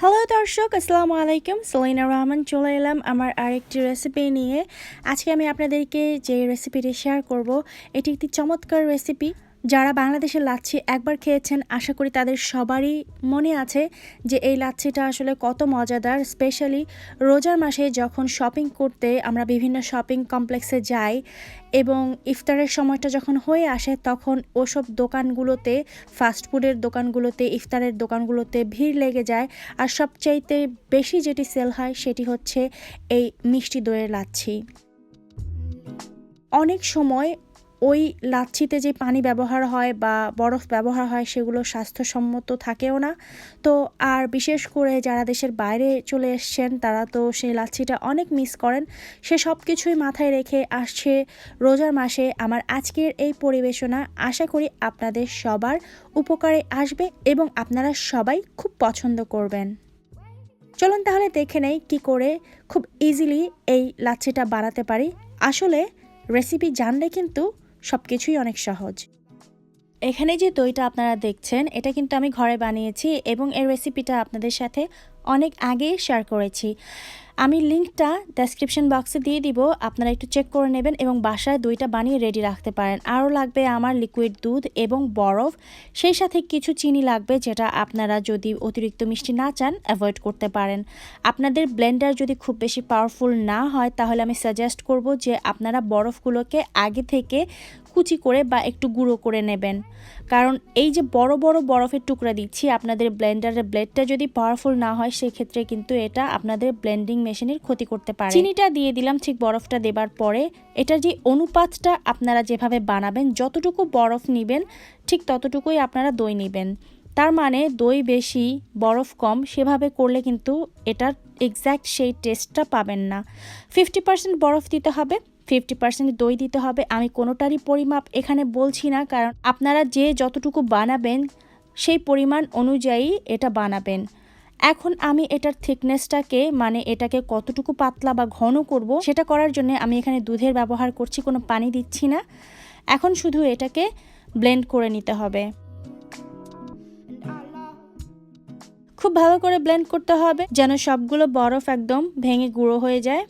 Hello দর্শক, আসসালামু আলাইকুম। সলিনা রহমান চলে এলাম আমার আরেকটি রেসিপি নিয়ে। আজকে আমি আপনাদেরকে যে রেসিপিটি শেয়ার করব, এটি একটি চমৎকার রেসিপি যারা বাংলাদেশের লাচ্ছি একবার খেয়েছেন, আশা করি তাদের সবারই মনে আছে যে এই লাচ্ছিটা আসলে কত মজাদার, স্পেশালি রোজার মাসে যখন শপিং করতে আমরা বিভিন্ন শপিং কমপ্লেক্সে যাই এবং ইফতারের সময়টা যখন হয়ে আসে, তখন ওসব দোকানগুলোতে ফাস্টফুডের দোকানগুলোতে, ইফতারের দোকানগুলোতে ভিড় লেগে যায়। আর সবচাইতে বেশি যেটি সেল হয়, সেটি হচ্ছে এই মিষ্টি দইয়ের লাচ্ছি। অনেক সময় ওই লাচ্ছিতে যে পানি ব্যবহার হয় বা বরফ ব্যবহার হয় সেগুলো স্বাস্থ্যসম্মত থাকেও না। তো আর বিশেষ করে যারা দেশের বাইরে চলে এসছেন, তারা তো সেই লাচ্ছিটা অনেক মিস করেন। সে সব কিছুই মাথায় রেখে আসছে রোজার মাসে। আমার আজকের এই পরিবেশনা আশা করি আপনাদের সবার উপকারে আসবে এবং আপনারা সবাই খুব পছন্দ করবেন। চলুন তাহলে দেখে নেই কী করে খুব ইজিলি এই লাচ্ছিটা বানাতে পারি। আসলে রেসিপি জানলে কিন্তু সব কিছুই অনেক সহজ। এখানে যে দইটা আপনারা দেখছেন, এটা কিন্তু আমি ঘরে বানিয়েছি এবং এর রেসিপিটা আপনাদের সাথে অনেক আগে শেয়ার করেছি। আমি লিঙ্কটা ডেসক্রিপশন বক্সে দিয়ে দিব, আপনারা একটু চেক করে নেবেন এবং বাসায় দইটা বানিয়ে রেডি রাখতে পারেন। আরও লাগবে আমার লিকুইড দুধ এবং বরফ, সেই সাথে কিছু চিনি লাগবে যেটা আপনারা যদি অতিরিক্ত মিষ্টি না চান অ্যাভয়েড করতে পারেন। আপনাদের ব্লেন্ডার যদি খুব বেশি পাওয়ারফুল না হয়, তাহলে আমি সাজেস্ট করব যে আপনারা বরফগুলোকে আগে থেকে কুচি করে বা একটু গুঁড়ো করে নেবেন। কারণ এই যে বড় বড় বরফের টুকরা দিচ্ছি, আপনাদের ব্লেন্ডারের ব্লেডটা যদি পাওয়ারফুল না হয় সেক্ষেত্রে কিন্তু এটা আপনাদের ব্লেন্ডিং মেশিনের ক্ষতি করতে পারে। চিনিটা দিয়ে দিলাম, ঠিক বরফটা দেবার পরে। এটার যে অনুপাতটা আপনারা যেভাবে বানাবেন, যতটুকু বরফ নেবেন, ঠিক ততটুকুই আপনারা দই নেবেন। তার মানে দই বেশি, বরফ কম, সেভাবে করলে কিন্তু এটার এক্স্যাক্ট সেই টেস্টটা পাবেন না। ফিফটি পার্সেন্ট বরফ দিতে হবে ফিফটি পার্সেন্ট দই দিতে হবে। আমি কোনোটারই পরিমাপ এখানে বলছি না, কারণ আপনারা যে যতটুকু বানাবেন, সেই পরিমাণ অনুযায়ী এটা বানাবেন। এখন আমি এটার থিকনেসটাকে মানে এটাকে কতটুকু পাতলা বা ঘন করব, সেটা করার জন্য আমি এখানে দুধের ব্যবহার করছি, কোনো পানি দিচ্ছি না। এখন শুধু এটাকে ব্লেন্ড করে নিতে হবে। খুব ভালো করে ব্লেন্ড করতে হবে, যেন সবগুলো বরফ একদম ভেঙে গুঁড়ো হয়ে যায়।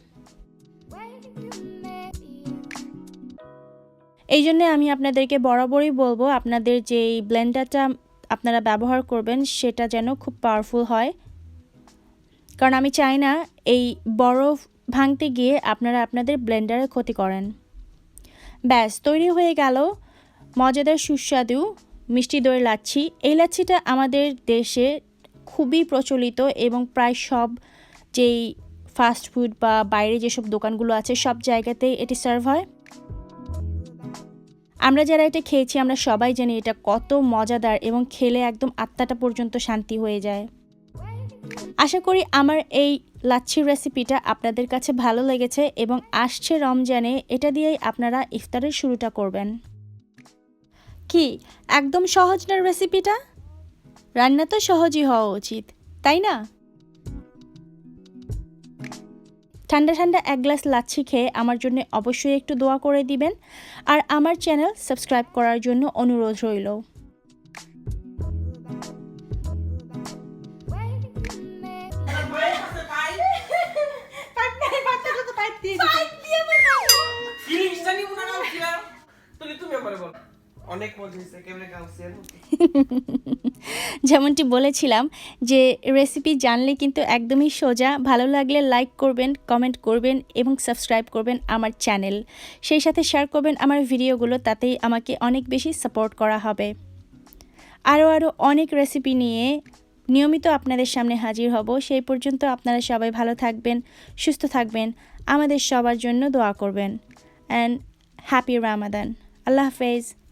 এই জন্য আমি আপনাদেরকে বরাবরই বলব, আপনাদের যে ব্লেন্ডারটা আপনারা ব্যবহার করবেন, সেটা যেন খুব পাওয়ারফুল হয়। কারণ আমি চাই না এই বরফ ভাঙতে গিয়ে আপনারা আপনাদের ব্লেন্ডারে ক্ষতি করেন। ব্যাস, তৈরি হয়ে গেল মজাদার সুস্বাদু মিষ্টি দই লাচ্ছি। এই লাচ্ছিটা আমাদের দেশে খুবই প্রচলিত এবং প্রায় সব যেই ফাস্ট ফুড বা বাইরে যেসব দোকানগুলো আছে, সব জায়গাতেই এটি সার্ভ হয়। আমরা যারা এটা খেয়েছি, আমরা সবাই জানি এটা কত মজাদার এবং খেলে একদম আত্মাটা পর্যন্ত শান্তি হয়ে যায়। আশা করি আমার এই লাচ্ছির রেসিপিটা আপনাদের কাছে ভালো লেগেছে এবং আসছে রমজানে এটা দিয়েই আপনারা ইফতারের শুরুটা করবেন। কি? একদম সহজ না রেসিপিটা রান্না তো সহজই হওয়া উচিত, তাই না? ঠান্ডা ঠান্ডা এক গ্লাস লাচ্ছি খেয়ে আমার জন্য অবশ্যই একটু দোয়া করে দিবেন। আর আমার চ্যানেল সাবস্ক্রাইব করার জন্য অনুরোধ রইল। তুমি তুমি করে বল। যেমনটি বলেছিলাম যে রেসিপি জানলে কিন্তু একদমই সোজা, ভালো লাগলে লাইক করবেন কমেন্ট করবেন এবং সাবস্ক্রাইব করবেন আমার চ্যানেল সেই সাথে শেয়ার করবেন আমার ভিডিওগুলো তাতেই আমাকে অনেক বেশি সাপোর্ট করা হবে। আরও আরও অনেক রেসিপি নিয়ে নিয়মিত আপনাদের সামনে হাজির হব। সেই পর্যন্ত আপনারা সবাই ভালো থাকবেন, সুস্থ থাকবেন, আমাদের সবার জন্য দোয়া করবেন। অ্যান্ড হ্যাপি রামাদান আল্লাহ হাফেজ।